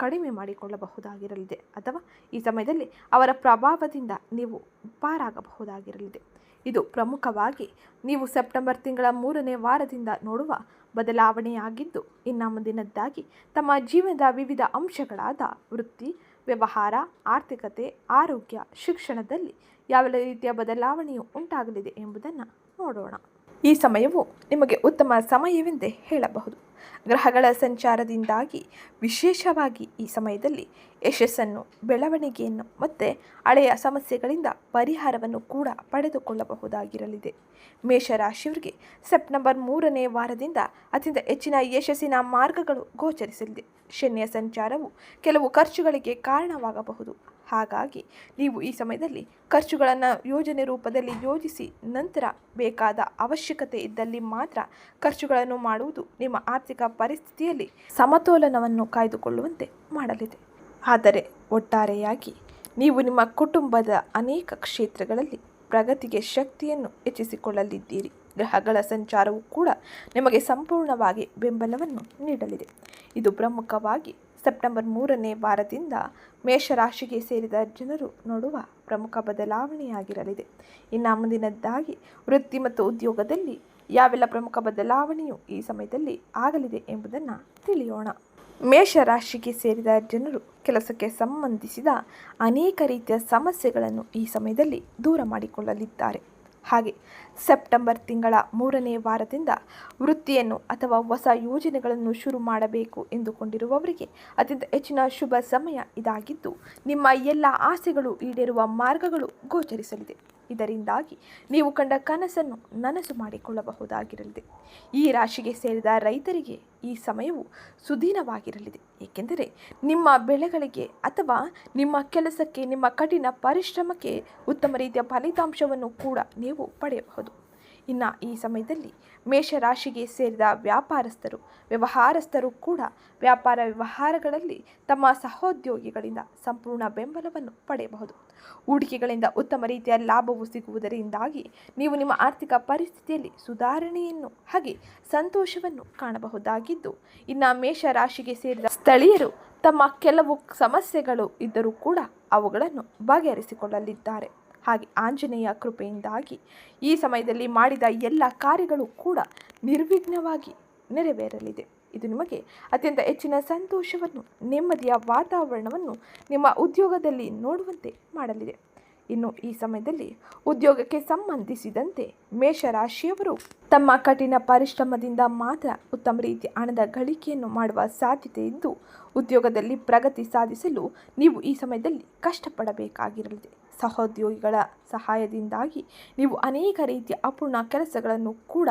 ಕಡಿಮೆ ಮಾಡಿಕೊಳ್ಳಬಹುದಾಗಿರಲಿದೆ ಅಥವಾ ಈ ಸಮಯದಲ್ಲಿ ಅವರ ಪ್ರಭಾವದಿಂದ ನೀವು ಪಾರಾಗಬಹುದಾಗಿರಲಿದೆ. ಇದು ಪ್ರಮುಖವಾಗಿ ನೀವು ಸೆಪ್ಟೆಂಬರ್ ತಿಂಗಳ ಮೂರನೇ ವಾರದಿಂದ ನೋಡುವ ಬದಲಾವಣೆಯಾಗಿದ್ದು, ಇನ್ನು ಮುಂದಿನದ್ದಾಗಿ ತಮ್ಮ ಜೀವನದ ವಿವಿಧ ಅಂಶಗಳಾದ ವೃತ್ತಿ, ವ್ಯವಹಾರ, ಆರ್ಥಿಕತೆ, ಆರೋಗ್ಯ, ಶಿಕ್ಷಣದಲ್ಲಿ ಯಾವ ರೀತಿಯ ಬದಲಾವಣೆಯು ಉಂಟಾಗಲಿದೆ ಎಂಬುದನ್ನು ನೋಡೋಣ. ಈ ಸಮಯವು ನಿಮಗೆ ಉತ್ತಮ ಸಮಯವೆಂದೇ ಹೇಳಬಹುದು. ಗ್ರಹಗಳ ಸಂಚಾರದಿಂದಾಗಿ ವಿಶೇಷವಾಗಿ ಈ ಸಮಯದಲ್ಲಿ ಯಶಸ್ಸನ್ನು, ಬೆಳವಣಿಗೆಯನ್ನು ಮತ್ತು ಹಳೆಯ ಸಮಸ್ಯೆಗಳಿಂದ ಪರಿಹಾರವನ್ನು ಕೂಡ ಪಡೆದುಕೊಳ್ಳಬಹುದಾಗಿರಲಿದೆ. ಮೇಷರಾಶಿಯವರಿಗೆ ಸೆಪ್ಟೆಂಬರ್ ಮೂರನೇ ವಾರದಿಂದ ಅತ್ಯಂತ ಹೆಚ್ಚಿನ ಯಶಸ್ಸಿನ ಮಾರ್ಗಗಳು ಗೋಚರಿಸಲಿದೆ. ಶನಿಯ ಸಂಚಾರವು ಕೆಲವು ಖರ್ಚುಗಳಿಗೆ ಕಾರಣವಾಗಬಹುದು. ಹಾಗಾಗಿ ನೀವು ಈ ಸಮಯದಲ್ಲಿ ಖರ್ಚುಗಳನ್ನು ಯೋಜನೆ ರೂಪದಲ್ಲಿ ಯೋಜಿಸಿ ನಂತರ ಬೇಕಾದ ಅವಶ್ಯಕತೆ ಇದ್ದಲ್ಲಿ ಮಾತ್ರ ಖರ್ಚುಗಳನ್ನು ಮಾಡುವುದು ನಿಮ್ಮ ಆರ್ಥಿಕ ಪರಿಸ್ಥಿತಿಯಲ್ಲಿ ಸಮತೋಲನವನ್ನು ಕಾಯ್ದುಕೊಳ್ಳುವಂತೆ ಮಾಡಲಿದೆ. ಆದರೆ ಒಟ್ಟಾರೆಯಾಗಿ ನೀವು ನಿಮ್ಮ ಕುಟುಂಬದ ಅನೇಕ ಕ್ಷೇತ್ರಗಳಲ್ಲಿ ಪ್ರಗತಿಗೆ ಶಕ್ತಿಯನ್ನು ಹೆಚ್ಚಿಸಿಕೊಳ್ಳಲಿದ್ದೀರಿ. ಗ್ರಹಗಳ ಸಂಚಾರವು ಕೂಡ ನಿಮಗೆ ಸಂಪೂರ್ಣವಾಗಿ ಬೆಂಬಲವನ್ನು ನೀಡಲಿದೆ. ಇದು ಪ್ರಮುಖವಾಗಿ ಸೆಪ್ಟೆಂಬರ್ ಮೂರನೇ ವಾರದಿಂದ ಮೇಷರಾಶಿಗೆ ಸೇರಿದ ಜನರು ನೋಡುವ ಪ್ರಮುಖ ಬದಲಾವಣೆಯಾಗಿರಲಿದೆ. ಇನ್ನು ಮುಂದಿನದ್ದಾಗಿ ವೃತ್ತಿ ಮತ್ತು ಉದ್ಯೋಗದಲ್ಲಿ ಯಾವೆಲ್ಲ ಪ್ರಮುಖ ಬದಲಾವಣೆಯು ಈ ಸಮಯದಲ್ಲಿ ಆಗಲಿದೆ ಎಂಬುದನ್ನು ತಿಳಿಯೋಣ. ಮೇಷರಾಶಿಗೆ ಸೇರಿದ ಜನರು ಕೆಲಸಕ್ಕೆ ಸಂಬಂಧಿಸಿದ ಅನೇಕ ರೀತಿಯ ಸಮಸ್ಯೆಗಳನ್ನು ಈ ಸಮಯದಲ್ಲಿ ದೂರ ಮಾಡಿಕೊಳ್ಳಲಿದ್ದಾರೆ. ಹಾಗೆ ಸೆಪ್ಟೆಂಬರ್ ತಿಂಗಳ ಮೂರನೇ ವಾರದಿಂದ ವೃತ್ತಿಯನ್ನು ಅಥವಾ ಹೊಸ ಯೋಜನೆಗಳನ್ನು ಶುರು ಮಾಡಬೇಕು ಎಂದುಕೊಂಡಿರುವವರಿಗೆ ಅತ್ಯಂತ ಹೆಚ್ಚಿನ ಶುಭ ಸಮಯ ಇದಾಗಿದ್ದು, ನಿಮ್ಮ ಎಲ್ಲ ಆಸೆಗಳು ಈಡೇರುವ ಮಾರ್ಗಗಳು ಗೋಚರಿಸಲಿದೆ. ಇದರಿಂದಾಗಿ ನೀವು ಕಂಡ ಕನಸನ್ನು ನನಸು ಮಾಡಿಕೊಳ್ಳಬಹುದಾಗಿರಲಿದೆ. ಈ ರಾಶಿಗೆ ಸೇರಿದ ರೈತರಿಗೆ ಈ ಸಮಯವು ಸುದೀನವಾಗಿರಲಿದೆ. ಏಕೆಂದರೆ ನಿಮ್ಮ ಬೆಳೆಗಳಿಗೆ ಅಥವಾ ನಿಮ್ಮ ಕೆಲಸಕ್ಕೆ, ನಿಮ್ಮ ಕಠಿಣ ಪರಿಶ್ರಮಕ್ಕೆ ಉತ್ತಮ ರೀತಿಯ ಫಲಿತಾಂಶವನ್ನು ಕೂಡ ನೀವು ಪಡೆಯಬಹುದು. ಇನ್ನು ಈ ಸಮಯದಲ್ಲಿ ಮೇಷರಾಶಿಗೆ ಸೇರಿದ ವ್ಯಾಪಾರಸ್ಥರು, ವ್ಯವಹಾರಸ್ಥರು ಕೂಡ ವ್ಯಾಪಾರ ವ್ಯವಹಾರಗಳಲ್ಲಿ ತಮ್ಮ ಸಹೋದ್ಯೋಗಿಗಳಿಂದ ಸಂಪೂರ್ಣ ಬೆಂಬಲವನ್ನು ಪಡೆಯಬಹುದು. ಹೂಡಿಕೆಗಳಿಂದ ಉತ್ತಮ ರೀತಿಯ ಲಾಭವು ಸಿಗುವುದರಿಂದಾಗಿ ನೀವು ನಿಮ್ಮ ಆರ್ಥಿಕ ಪರಿಸ್ಥಿತಿಯಲ್ಲಿ ಸುಧಾರಣೆಯನ್ನು ಹಾಗೆ ಸಂತೋಷವನ್ನು ಕಾಣಬಹುದಾಗಿದ್ದು, ಇನ್ನು ಮೇಷರಾಶಿಗೆ ಸೇರಿದ ಸ್ಥಳೀಯರು ತಮ್ಮ ಕೆಲವು ಸಮಸ್ಯೆಗಳು ಇದ್ದರೂ ಕೂಡ ಅವುಗಳನ್ನು ಬಗೆಹರಿಸಿಕೊಳ್ಳಲಿದ್ದಾರೆ. ಹಾಗೆ ಆಂಜನೇಯ ಕೃಪೆಯಿಂದಾಗಿ ಈ ಸಮಯದಲ್ಲಿ ಮಾಡಿದ ಎಲ್ಲ ಕಾರ್ಯಗಳು ಕೂಡ ನಿರ್ವಿಘ್ನವಾಗಿ ನೆರವೇರಲಿದೆ. ಇದು ನಿಮಗೆ ಅತ್ಯಂತ ಹೆಚ್ಚಿನ ಸಂತೋಷವನ್ನು, ನೆಮ್ಮದಿಯ ವಾತಾವರಣವನ್ನು ನಿಮ್ಮ ಉದ್ಯೋಗದಲ್ಲಿ ನೋಡುವಂತೆ ಮಾಡಲಿದೆ. ಇನ್ನು ಈ ಸಮಯದಲ್ಲಿ ಉದ್ಯೋಗಕ್ಕೆ ಸಂಬಂಧಿಸಿದಂತೆ ಮೇಷರಾಶಿಯವರು ತಮ್ಮ ಕಠಿಣ ಪರಿಶ್ರಮದಿಂದ ಮಾತ್ರ ಉತ್ತಮ ರೀತಿಯ ಹಣದ ಗಳಿಕೆಯನ್ನು ಮಾಡುವ ಸಾಧ್ಯತೆ ಇದ್ದು, ಉದ್ಯೋಗದಲ್ಲಿ ಪ್ರಗತಿ ಸಾಧಿಸಲು ನೀವು ಈ ಸಮಯದಲ್ಲಿ ಕಷ್ಟಪಡಬೇಕಾಗಿರಲಿದೆ. ಸಹೋದ್ಯೋಗಿಗಳ ಸಹಾಯದಿಂದಾಗಿ ನೀವು ಅನೇಕ ರೀತಿಯ ಅಪೂರ್ಣ ಕೆಲಸಗಳನ್ನು ಕೂಡ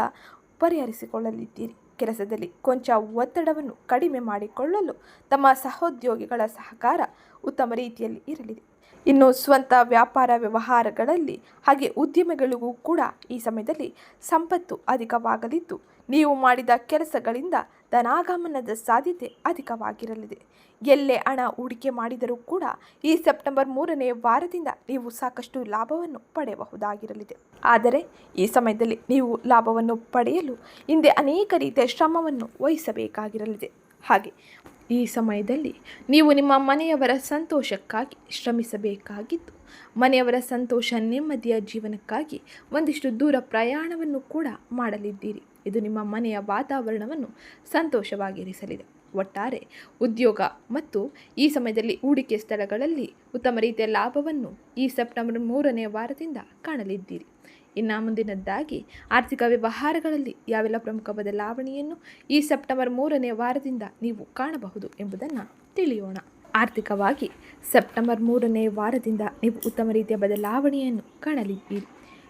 ಪರಿಹರಿಸಿಕೊಳ್ಳಲಿದ್ದೀರಿ. ಕೆಲಸದಲ್ಲಿ ಕೊಂಚ ಒತ್ತಡವನ್ನು ಕಡಿಮೆ ಮಾಡಿಕೊಳ್ಳಲು ತಮ್ಮ ಸಹೋದ್ಯೋಗಿಗಳ ಸಹಕಾರ ಉತ್ತಮ ರೀತಿಯಲ್ಲಿ ಇರಲಿದೆ. ಇನ್ನು ಸ್ವಂತ ವ್ಯಾಪಾರ ವ್ಯವಹಾರಗಳಲ್ಲಿ ಹಾಗೆ ಉದ್ಯಮಗಳಿಗೂ ಕೂಡ ಈ ಸಮಯದಲ್ಲಿ ಸಂಪತ್ತು ಅಧಿಕವಾಗಲಿದ್ದು, ನೀವು ಮಾಡಿದ ಕೆಲಸಗಳಿಂದ ಧನಾಗಮನದ ಸಾಧ್ಯತೆ ಅಧಿಕವಾಗಿರಲಿದೆ. ಎಲ್ಲೇ ಹಣ ಹೂಡಿಕೆ ಮಾಡಿದರೂ ಕೂಡ ಈ ಸೆಪ್ಟೆಂಬರ್ ಮೂರನೇ ವಾರದಿಂದ ನೀವು ಸಾಕಷ್ಟು ಲಾಭವನ್ನು ಪಡೆಯಬಹುದಾಗಿರಲಿದೆ. ಆದರೆ ಈ ಸಮಯದಲ್ಲಿ ನೀವು ಲಾಭವನ್ನು ಪಡೆಯಲು ಹಿಂದೆ ಅನೇಕ ರೀತಿಯ ಶ್ರಮವನ್ನು ವಹಿಸಬೇಕಾಗಿರಲಿದೆ. ಹಾಗೆ ಈ ಸಮಯದಲ್ಲಿ ನೀವು ನಿಮ್ಮ ಮನೆಯವರ ಸಂತೋಷಕ್ಕಾಗಿ ಶ್ರಮಿಸಬೇಕಾಗಿದ್ದು ಮನೆಯವರ ಸಂತೋಷ ನೆಮ್ಮದಿಯ ಜೀವನಕ್ಕಾಗಿ ಒಂದಿಷ್ಟು ದೂರ ಪ್ರಯಾಣವನ್ನು ಕೂಡ ಮಾಡಲಿದ್ದೀರಿ. ಇದು ನಿಮ್ಮ ಮನೆಯ ವಾತಾವರಣವನ್ನು ಸಂತೋಷವಾಗಿರಿಸಲಿದೆ. ಒಟ್ಟಾರೆ ಉದ್ಯೋಗ ಮತ್ತು ಈ ಸಮಯದಲ್ಲಿ ಹೂಡಿಕೆ ಸ್ಥಳಗಳಲ್ಲಿ ಉತ್ತಮ ರೀತಿಯ ಲಾಭವನ್ನು ಈ ಸೆಪ್ಟೆಂಬರ್ ಮೂರನೇ ವಾರದಿಂದ ಕಾಣಲಿದ್ದೀರಿ. ಇನ್ನು ಮುಂದಿನದ್ದಾಗಿ ಆರ್ಥಿಕ ವ್ಯವಹಾರಗಳಲ್ಲಿ ಯಾವೆಲ್ಲ ಪ್ರಮುಖ ಬದಲಾವಣೆಯನ್ನು ಈ ಸೆಪ್ಟೆಂಬರ್ ಮೂರನೇ ವಾರದಿಂದ ನೀವು ಕಾಣಬಹುದು ಎಂಬುದನ್ನು ತಿಳಿಯೋಣ. ಆರ್ಥಿಕವಾಗಿ ಸೆಪ್ಟೆಂಬರ್ ಮೂರನೇ ವಾರದಿಂದ ನೀವು ಉತ್ತಮ ರೀತಿಯ ಬದಲಾವಣೆಯನ್ನು ಕಾಣಲಿದ್ದೀರಿ.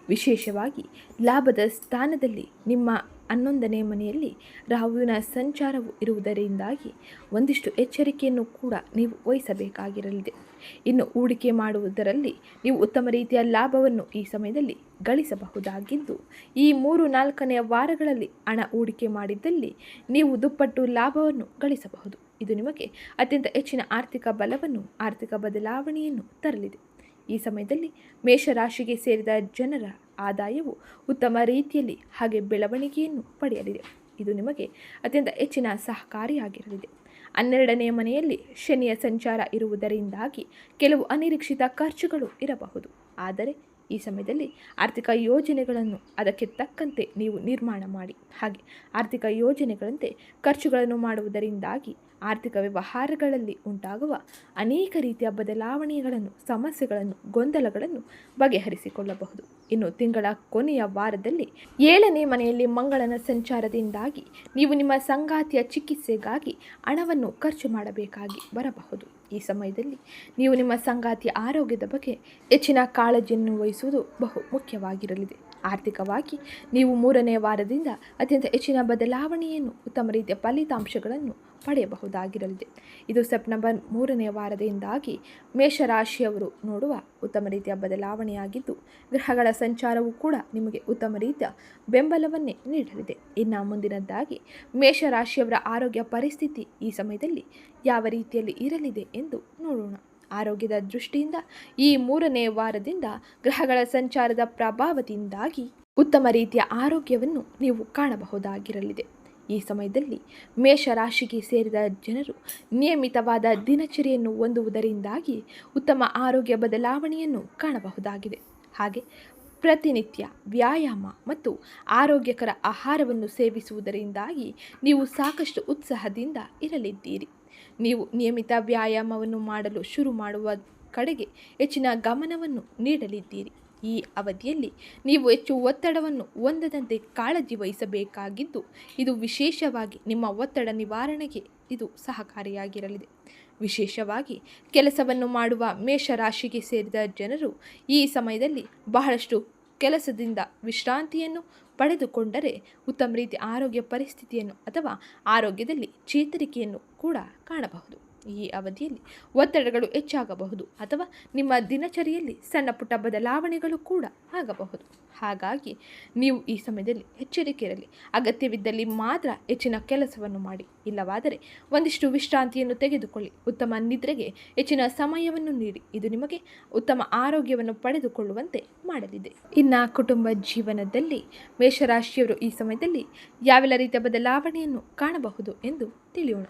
ವಿಶೇಷವಾಗಿ ಲಾಭದ ಸ್ಥಾನದಲ್ಲಿ ನಿಮ್ಮ ಹನ್ನೊಂದನೇ ಮನೆಯಲ್ಲಿ ರಾಹುವಿನ ಸಂಚಾರವು ಇರುವುದರಿಂದಾಗಿ ಒಂದಿಷ್ಟು ಎಚ್ಚರಿಕೆಯನ್ನು ಕೂಡ ನೀವು ವಹಿಸಬೇಕಾಗಿರಲಿದೆ. ಇನ್ನು ಹೂಡಿಕೆ ಮಾಡುವುದರಲ್ಲಿ ನೀವು ಉತ್ತಮ ರೀತಿಯ ಲಾಭವನ್ನು ಈ ಸಮಯದಲ್ಲಿ ಗಳಿಸಬಹುದಾಗಿದ್ದು, ಈ ಮೂರು ನಾಲ್ಕನೆಯ ವಾರಗಳಲ್ಲಿ ಹಣ ಹೂಡಿಕೆ ಮಾಡಿದ್ದಲ್ಲಿ ನೀವು ದುಪ್ಪಟ್ಟು ಲಾಭವನ್ನು ಗಳಿಸಬಹುದು. ಇದು ನಿಮಗೆ ಅತ್ಯಂತ ಹೆಚ್ಚಿನ ಆರ್ಥಿಕ ಬಲವನ್ನು, ಆರ್ಥಿಕ ಬದಲಾವಣೆಯನ್ನು ತರಲಿದೆ. ಈ ಸಮಯದಲ್ಲಿ ಮೇಷರಾಶಿಗೆ ಸೇರಿದ ಜನರ ಆದಾಯವು ಉತ್ತಮ ರೀತಿಯಲ್ಲಿ ಹಾಗೆ ಬೆಳವಣಿಗೆಯನ್ನು ಪಡೆಯಲಿದೆ. ಇದು ನಿಮಗೆ ಅತ್ಯಂತ ಹೆಚ್ಚಿನ ಸಹಕಾರಿಯಾಗಿರಲಿದೆ ಹನ್ನೆರಡನೆಯ ಮನೆಯಲ್ಲಿ ಶನಿಯ ಸಂಚಾರ ಇರುವುದರಿಂದಾಗಿ ಕೆಲವು ಅನಿರೀಕ್ಷಿತ ಖರ್ಚುಗಳು ಇರಬಹುದು. ಆದರೆ ಈ ಸಮಯದಲ್ಲಿ ಆರ್ಥಿಕ ಯೋಜನೆಗಳನ್ನು ಅದಕ್ಕೆ ತಕ್ಕಂತೆ ನೀವು ನಿರ್ಮಾಣ ಮಾಡಿ. ಹಾಗೆ ಆರ್ಥಿಕ ಯೋಜನೆಗಳಂತೆ ಖರ್ಚುಗಳನ್ನು ಮಾಡುವುದರಿಂದಾಗಿ ಆರ್ಥಿಕ ವ್ಯವಹಾರಗಳಲ್ಲಿ ಉಂಟಾಗುವ ಅನೇಕ ರೀತಿಯ ಬದಲಾವಣೆಗಳನ್ನು, ಸಮಸ್ಯೆಗಳನ್ನು, ಗೊಂದಲಗಳನ್ನು ಬಗೆಹರಿಸಿಕೊಳ್ಳಬಹುದು. ಇನ್ನು ತಿಂಗಳ ಕೊನೆಯ ವಾರದಲ್ಲಿ ಏಳನೇ ಮನೆಯಲ್ಲಿ ಮಂಗಳನ ಸಂಚಾರದಿಂದಾಗಿ ನೀವು ನಿಮ್ಮ ಸಂಗಾತಿಯ ಚಿಕಿತ್ಸೆಗಾಗಿ ಹಣವನ್ನು ಖರ್ಚು ಮಾಡಬೇಕಾಗಿ ಬರಬಹುದು. ಈ ಸಮಯದಲ್ಲಿ ನೀವು ನಿಮ್ಮ ಸಂಗಾತಿಯ ಆರೋಗ್ಯದ ಬಗ್ಗೆ ಹೆಚ್ಚಿನ ಕಾಳಜಿಯನ್ನು ವಹಿಸುವುದು ಬಹು ಮುಖ್ಯವಾಗಿರಲಿದೆ. ಆರ್ಥಿಕವಾಗಿ ನೀವು ಮೂರನೇ ವಾರದಿಂದ ಅತ್ಯಂತ ಹೆಚ್ಚಿನ ಬದಲಾವಣೆಯನ್ನು, ಉತ್ತಮ ರೀತಿಯ ಫಲಿತಾಂಶಗಳನ್ನು ಪಡೆಯಬಹುದಾಗಿರಲಿದೆ. ಇದು ಸೆಪ್ಟೆಂಬರ್ ಮೂರನೇ ವಾರದಿಂದಾಗಿ ಮೇಷರಾಶಿಯವರು ನೋಡುವ ಉತ್ತಮ ರೀತಿಯ ಬದಲಾವಣೆಯಾಗಿದ್ದು, ಗ್ರಹಗಳ ಸಂಚಾರವೂ ಕೂಡ ನಿಮಗೆ ಉತ್ತಮ ರೀತಿಯ ಬೆಂಬಲವನ್ನೇ ನೀಡಲಿದೆ. ಇನ್ನು ಮುಂದಿನದ್ದಾಗಿ ಮೇಷರಾಶಿಯವರ ಆರೋಗ್ಯ ಪರಿಸ್ಥಿತಿ ಈ ಸಮಯದಲ್ಲಿ ಯಾವ ರೀತಿಯಲ್ಲಿ ಇರಲಿದೆ ಎಂದು ನೋಡೋಣ. ಆರೋಗ್ಯದ ದೃಷ್ಟಿಯಿಂದ ಈ ಮೂರನೇ ವಾರದಿಂದ ಗ್ರಹಗಳ ಸಂಚಾರದ ಪ್ರಭಾವದಿಂದಾಗಿ ಉತ್ತಮ ರೀತಿಯ ಆರೋಗ್ಯವನ್ನು ನೀವು ಕಾಣಬಹುದಾಗಿರಲಿದೆ. ಈ ಸಮಯದಲ್ಲಿ ಮೇಷರಾಶಿಗೆ ಸೇರಿದ ಜನರು ನಿಯಮಿತವಾದ ದಿನಚರಿಯನ್ನು ಹೊಂದುವುದರಿಂದಾಗಿ ಉತ್ತಮ ಆರೋಗ್ಯ ಬದಲಾವಣೆಯನ್ನು ಕಾಣಬಹುದಾಗಿದೆ. ಹಾಗೆ ಪ್ರತಿನಿತ್ಯ ವ್ಯಾಯಾಮ ಮತ್ತು ಆರೋಗ್ಯಕರ ಆಹಾರವನ್ನು ಸೇವಿಸುವುದರಿಂದಾಗಿ ನೀವು ಸಾಕಷ್ಟು ಉತ್ಸಾಹದಿಂದ ಇರಲಿದ್ದೀರಿ. ನೀವು ನಿಯಮಿತ ವ್ಯಾಯಾಮವನ್ನು ಮಾಡಲು ಶುರು ಮಾಡುವ ಕಡೆಗೆ ಹೆಚ್ಚಿನ ಗಮನವನ್ನು ನೀಡಲಿದ್ದೀರಿ. ಈ ಅವಧಿಯಲ್ಲಿ ನೀವು ಹೆಚ್ಚು ಒತ್ತಡವನ್ನು ಹೊಂದದಂತೆ ಕಾಳಜಿ ವಹಿಸಬೇಕಾಗಿದ್ದು, ಇದು ವಿಶೇಷವಾಗಿ ನಿಮ್ಮ ಒತ್ತಡ ನಿವಾರಣೆಗೆ ಇದು ಸಹಕಾರಿಯಾಗಿರಲಿದೆ. ವಿಶೇಷವಾಗಿ ಕೆಲಸವನ್ನು ಮಾಡುವ ಮೇಷರಾಶಿಗೆ ಸೇರಿದ ಜನರು ಈ ಸಮಯದಲ್ಲಿ ಬಹಳಷ್ಟು ಕೆಲಸದಿಂದ ವಿಶ್ರಾಂತಿಯನ್ನು ಪಡೆದುಕೊಂಡರೆ ಉತ್ತಮ ರೀತಿಯ ಆರೋಗ್ಯ ಪರಿಸ್ಥಿತಿಯನ್ನು ಅಥವಾ ಆರೋಗ್ಯದಲ್ಲಿ ಚೇತರಿಕೆಯನ್ನು ಕೂಡ ಕಾಣಬಹುದು. ಈ ಅವಧಿಯಲ್ಲಿ ಒತ್ತಡಗಳು ಹೆಚ್ಚಾಗಬಹುದು ಅಥವಾ ನಿಮ್ಮ ದಿನಚರಿಯಲ್ಲಿ ಸಣ್ಣ ಪುಟ್ಟ ಬದಲಾವಣೆಗಳು ಕೂಡ ಆಗಬಹುದು. ಹಾಗಾಗಿ ನೀವು ಈ ಸಮಯದಲ್ಲಿ ಎಚ್ಚರಿಕೆ ಇರಲಿ ಅಗತ್ಯವಿದ್ದಲ್ಲಿ ಮಾತ್ರ ಹೆಚ್ಚಿನ ಕೆಲಸವನ್ನು ಮಾಡಿ. ಇಲ್ಲವಾದರೆ ಒಂದಿಷ್ಟು ವಿಶ್ರಾಂತಿಯನ್ನು ತೆಗೆದುಕೊಳ್ಳಿ. ಉತ್ತಮ ನಿದ್ರೆಗೆ ಹೆಚ್ಚಿನ ಸಮಯವನ್ನು ನೀಡಿ. ಇದು ನಿಮಗೆ ಉತ್ತಮ ಆರೋಗ್ಯವನ್ನು ಪಡೆದುಕೊಳ್ಳುವಂತೆ ಮಾಡಲಿದೆ. ಇನ್ನು ಕುಟುಂಬ ಜೀವನದಲ್ಲಿ ಮೇಷರಾಶಿಯವರು ಈ ಸಮಯದಲ್ಲಿ ಯಾವೆಲ್ಲ ರೀತಿಯ ಬದಲಾವಣೆಯನ್ನು ಕಾಣಬಹುದು ಎಂದು ತಿಳಿಯೋಣ.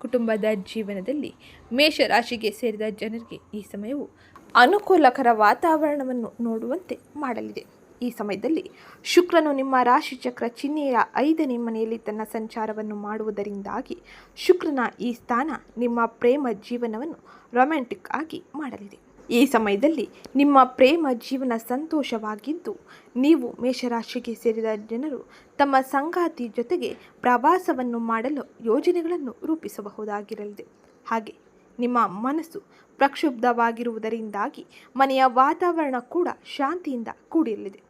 ಕುಟುಂಬದ ಜೀವನದಲ್ಲಿ ಮೇಷರಾಶಿಗೆ ಸೇರಿದ ಜನರಿಗೆ ಈ ಸಮಯವು ಅನುಕೂಲಕರ ವಾತಾವರಣವನ್ನು ನೋಡುವಂತೆ ಮಾಡಲಿದೆ. ಈ ಸಮಯದಲ್ಲಿ ಶುಕ್ರನು ನಿಮ್ಮ ರಾಶಿ ಚಕ್ರ ಚಿಹ್ನೆಯ ಐದನೇ ಮನೆಯಲ್ಲಿ ತನ್ನ ಸಂಚಾರವನ್ನು ಮಾಡುವುದರಿಂದಾಗಿ ಶುಕ್ರನ ಈ ಸ್ಥಾನ ನಿಮ್ಮ ಪ್ರೇಮ ಜೀವನವನ್ನು ರೊಮ್ಯಾಂಟಿಕ್ ಆಗಿ ಮಾಡಲಿದೆ. ಈ ಸಮಯದಲ್ಲಿ ನಿಮ್ಮ ಪ್ರೇಮ ಜೀವನ ಸಂತೋಷವಾಗಿದ್ದು, ನೀವು ಮೇಷರಾಶಿಗೆ ಸೇರಿದ ಜನರು ತಮ್ಮ ಸಂಗಾತಿ ಜೊತೆಗೆ ಪ್ರವಾಸವನ್ನು ಮಾಡಲು ಯೋಜನೆಗಳನ್ನು ರೂಪಿಸಬಹುದಾಗಿರಲಿದೆ. ಹಾಗೆ ನಿಮ್ಮ ಮನಸ್ಸು ಪ್ರಕ್ಷುಬ್ಧವಾಗಿರುವುದರಿಂದಾಗಿ ಮನೆಯ ವಾತಾವರಣ ಕೂಡ ಶಾಂತಿಯಿಂದ ಕೂಡಿರಲಿದೆ.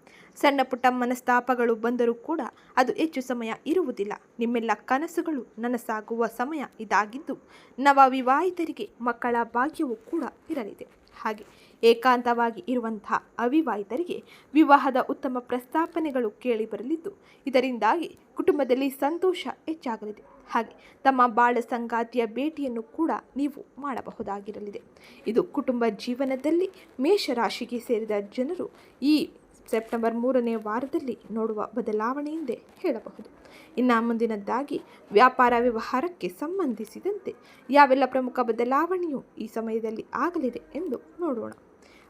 ಸಣ್ಣ ಪುಟ್ಟ ಮನಸ್ತಾಪಗಳು ಬಂದರೂ ಕೂಡ ಅದು ಹೆಚ್ಚು ಸಮಯ ಇರುವುದಿಲ್ಲ. ನಿಮ್ಮೆಲ್ಲ ಕನಸುಗಳು ನನಸಾಗುವ ಸಮಯ ಇದಾಗಿದ್ದು ನವ ವಿವಾಹಿತರಿಗೆ ಮಕ್ಕಳ ಭಾಗ್ಯವೂ ಕೂಡ ಇರಲಿದೆ. ಹಾಗೆ ಏಕಾಂತವಾಗಿ ಇರುವಂತಹ ಅವಿವಾಹಿತರಿಗೆ ವಿವಾಹದ ಉತ್ತಮ ಪ್ರಸ್ತಾಪನೆಗಳು ಕೇಳಿಬರಲಿದ್ದು, ಇದರಿಂದಾಗಿ ಕುಟುಂಬದಲ್ಲಿ ಸಂತೋಷ ಹೆಚ್ಚಾಗಲಿದೆ. ಹಾಗೆ ತಮ್ಮ ಬಾಳ ಸಂಗಾತಿಯ ಭೇಟಿಯನ್ನು ಕೂಡ ನೀವು ಮಾಡಬಹುದಾಗಿರಲಿದೆ. ಇದು ಕುಟುಂಬ ಜೀವನದಲ್ಲಿ ಮೇಷರಾಶಿಗೆ ಸೇರಿದ ಜನರು ಈ ಸೆಪ್ಟೆಂಬರ್ ಮೂರನೇ ವಾರದಲ್ಲಿ ನೋಡುವ ಬದಲಾವಣೆ ಎಂದೇ ಹೇಳಬಹುದು. ಇನ್ನು ಮುಂದಿನದ್ದಾಗಿ ವ್ಯಾಪಾರ ವ್ಯವಹಾರಕ್ಕೆ ಸಂಬಂಧಿಸಿದಂತೆ ಯಾವೆಲ್ಲ ಪ್ರಮುಖ ಬದಲಾವಣೆಯು ಈ ಸಮಯದಲ್ಲಿ ಆಗಲಿದೆ ಎಂದು ನೋಡೋಣ.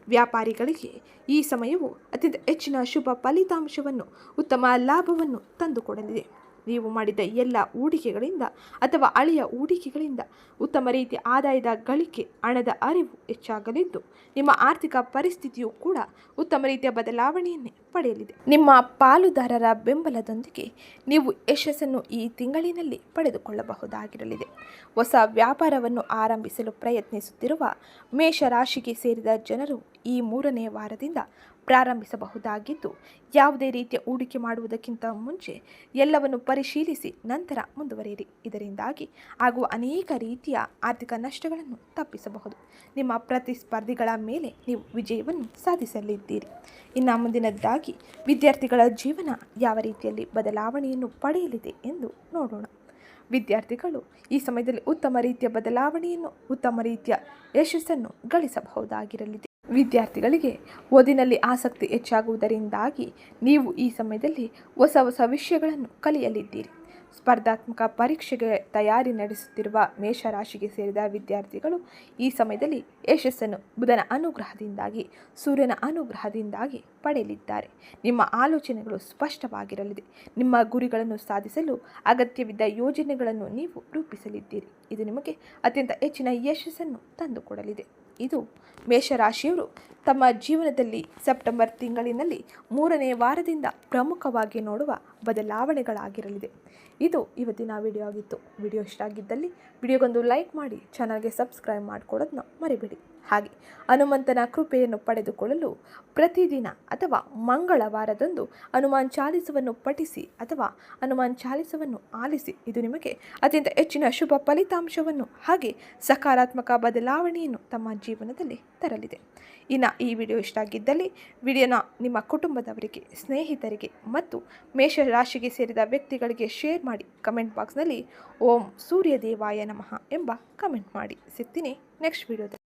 ವ್ಯಾಪಾರಿಗಳಿಗೆ ಈ ಸಮಯವು ಅತ್ಯಂತ ಹೆಚ್ಚಿನ ಶುಭ ಫಲಿತಾಂಶವನ್ನು, ಉತ್ತಮ ಲಾಭವನ್ನು ತಂದುಕೊಡಲಿದೆ. ನೀವು ಮಾಡಿದ ಎಲ್ಲ ಹೂಡಿಕೆಗಳಿಂದ ಅಥವಾ ಅಳಿಯ ಹೂಡಿಕೆಗಳಿಂದ ಉತ್ತಮ ರೀತಿಯ ಆದಾಯದ ಗಳಿಕೆ, ಹಣದ ಅರಿವು ಹೆಚ್ಚಾಗಲಿದ್ದು, ನಿಮ್ಮ ಆರ್ಥಿಕ ಪರಿಸ್ಥಿತಿಯು ಕೂಡ ಉತ್ತಮ ರೀತಿಯ ಬದಲಾವಣೆಯನ್ನೇ ಪಡೆಯಲಿದೆ. ನಿಮ್ಮ ಪಾಲುದಾರರ ಬೆಂಬಲದೊಂದಿಗೆ ನೀವು ಯಶಸ್ಸನ್ನು ಈ ತಿಂಗಳಿನಲ್ಲಿ ಪಡೆದುಕೊಳ್ಳಬಹುದಾಗಿರಲಿದೆ. ಹೊಸ ವ್ಯಾಪಾರವನ್ನು ಆರಂಭಿಸಲು ಪ್ರಯತ್ನಿಸುತ್ತಿರುವ ಮೇಷರಾಶಿಗೆ ಸೇರಿದ ಜನರು ಈ ಮೂರನೇ ವಾರದಿಂದ ಪ್ರಾರಂಭಿಸಬಹುದಾಗಿದ್ದು, ಯಾವುದೇ ರೀತಿಯ ಹೂಡಿಕೆ ಮಾಡುವುದಕ್ಕಿಂತ ಮುಂಚೆ ಎಲ್ಲವನ್ನು ಪರಿಶೀಲಿಸಿ ನಂತರ ಮುಂದುವರಿಯಿರಿ. ಇದರಿಂದಾಗಿ ಆಗುವ ಅನೇಕ ರೀತಿಯ ಆರ್ಥಿಕ ನಷ್ಟಗಳನ್ನು ತಪ್ಪಿಸಬಹುದು. ನಿಮ್ಮ ಪ್ರತಿಸ್ಪರ್ಧಿಗಳ ಮೇಲೆ ನೀವು ವಿಜಯವನ್ನು ಸಾಧಿಸಲಿದ್ದೀರಿ. ಇನ್ನು ಮುಂದಿನದ್ದಾಗಿ ವಿದ್ಯಾರ್ಥಿಗಳ ಜೀವನ ಯಾವ ರೀತಿಯಲ್ಲಿ ಬದಲಾವಣೆಯನ್ನು ಪಡೆಯಲಿದೆ ಎಂದು ನೋಡೋಣ. ವಿದ್ಯಾರ್ಥಿಗಳು ಈ ಸಮಯದಲ್ಲಿ ಉತ್ತಮ ರೀತಿಯ ಬದಲಾವಣೆಯನ್ನು, ಉತ್ತಮ ರೀತಿಯ ಯಶಸ್ಸನ್ನು ಗಳಿಸಬಹುದಾಗಿರಲಿದೆ. ವಿದ್ಯಾರ್ಥಿಗಳಿಗೆ ಓದಿನಲ್ಲಿ ಆಸಕ್ತಿ ಹೆಚ್ಚಾಗುವುದರಿಂದಾಗಿ ನೀವು ಈ ಸಮಯದಲ್ಲಿ ಹೊಸ ಹೊಸ ವಿಷಯಗಳನ್ನು ಕಲಿಯಲಿದ್ದೀರಿ. ಸ್ಪರ್ಧಾತ್ಮಕ ಪರೀಕ್ಷೆಗೆ ತಯಾರಿ ನಡೆಸುತ್ತಿರುವ ಮೇಷರಾಶಿಗೆ ಸೇರಿದ ವಿದ್ಯಾರ್ಥಿಗಳು ಈ ಸಮಯದಲ್ಲಿ ಯಶಸ್ಸನ್ನು ಬುಧನ ಅನುಗ್ರಹದಿಂದಾಗಿ, ಸೂರ್ಯನ ಅನುಗ್ರಹದಿಂದಾಗಿ ಪಡೆಯಲಿದ್ದಾರೆ. ನಿಮ್ಮ ಆಲೋಚನೆಗಳು ಸ್ಪಷ್ಟವಾಗಿರಲಿದೆ. ನಿಮ್ಮ ಗುರಿಗಳನ್ನು ಸಾಧಿಸಲು ಅಗತ್ಯವಿದ್ದ ಯೋಜನೆಗಳನ್ನು ನೀವು ರೂಪಿಸಲಿದ್ದೀರಿ. ಇದು ನಿಮಗೆ ಅತ್ಯಂತ ಹೆಚ್ಚಿನ ಯಶಸ್ಸನ್ನು ತಂದುಕೊಡಲಿದೆ. ಇದು ಮೇಷರಾಶಿಯವರು ತಮ್ಮ ಜೀವನದಲ್ಲಿ ಸೆಪ್ಟೆಂಬರ್ ತಿಂಗಳಿನಲ್ಲಿ ಮೂರನೇ ವಾರದಿಂದ ಪ್ರಮುಖವಾಗಿ ನೋಡುವ ಬದಲಾವಣೆಗಳಾಗಿರಲಿದೆ. ಇದು ಇವತ್ತಿನ ವಿಡಿಯೋ ಆಗಿತ್ತು. ವಿಡಿಯೋ ಇಷ್ಟ ಆಗಿದ್ದಲ್ಲಿ ವಿಡಿಯೋಗೊಂದು ಲೈಕ್ ಮಾಡಿ ಚಾನಲ್ಗೆ ಸಬ್ಸ್ಕ್ರೈಬ್ ಮಾಡಿಕೊಡೋದನ್ನು ಮರಿಬೇಡಿ. ಹಾಗೆ ಹನುಮಂತನ ಕೃಪೆಯನ್ನು ಪಡೆದುಕೊಳ್ಳಲು ಪ್ರತಿದಿನ ಅಥವಾ ಮಂಗಳವಾರದಂದು ಹನುಮಾನ್ ಚಾಲಿಸವನ್ನು ಪಠಿಸಿ ಅಥವಾ ಹನುಮಾನ್ ಚಾಲಿಸವನ್ನು ಆಲಿಸಿ, ಇದು ನಿಮಗೆ ಅತ್ಯಂತ ಹೆಚ್ಚಿನ ಶುಭ ಫಲಿತಾಂಶವನ್ನು ಹಾಗೆ ಸಕಾರಾತ್ಮಕ ಬದಲಾವಣೆಯನ್ನು ತಮ್ಮ ಜೀವನದಲ್ಲಿ ತರಲಿದೆ. ಇನ್ನು ಈ ವಿಡಿಯೋ ಇಷ್ಟ ಆಗಿದ್ದಲ್ಲಿ ವಿಡಿಯೋನ ನಿಮ್ಮ ಕುಟುಂಬದವರಿಗೆ, ಸ್ನೇಹಿತರಿಗೆ ಮತ್ತು ಮೇಷ ರಾಶಿಗೆ ಸೇರಿದ ವ್ಯಕ್ತಿಗಳಿಗೆ ಶೇರ್ ಮಾಡಿ ಕಮೆಂಟ್ ಬಾಕ್ಸ್ನಲ್ಲಿ ಓಂ ಸೂರ್ಯ ದೇವಾಯ ನಮಃ ಎಂಬ ಕಮೆಂಟ್ ಮಾಡಿ. ಸಿಗ್ತೀನಿ ನೆಕ್ಸ್ಟ್ ವಿಡಿಯೋದಲ್ಲಿ.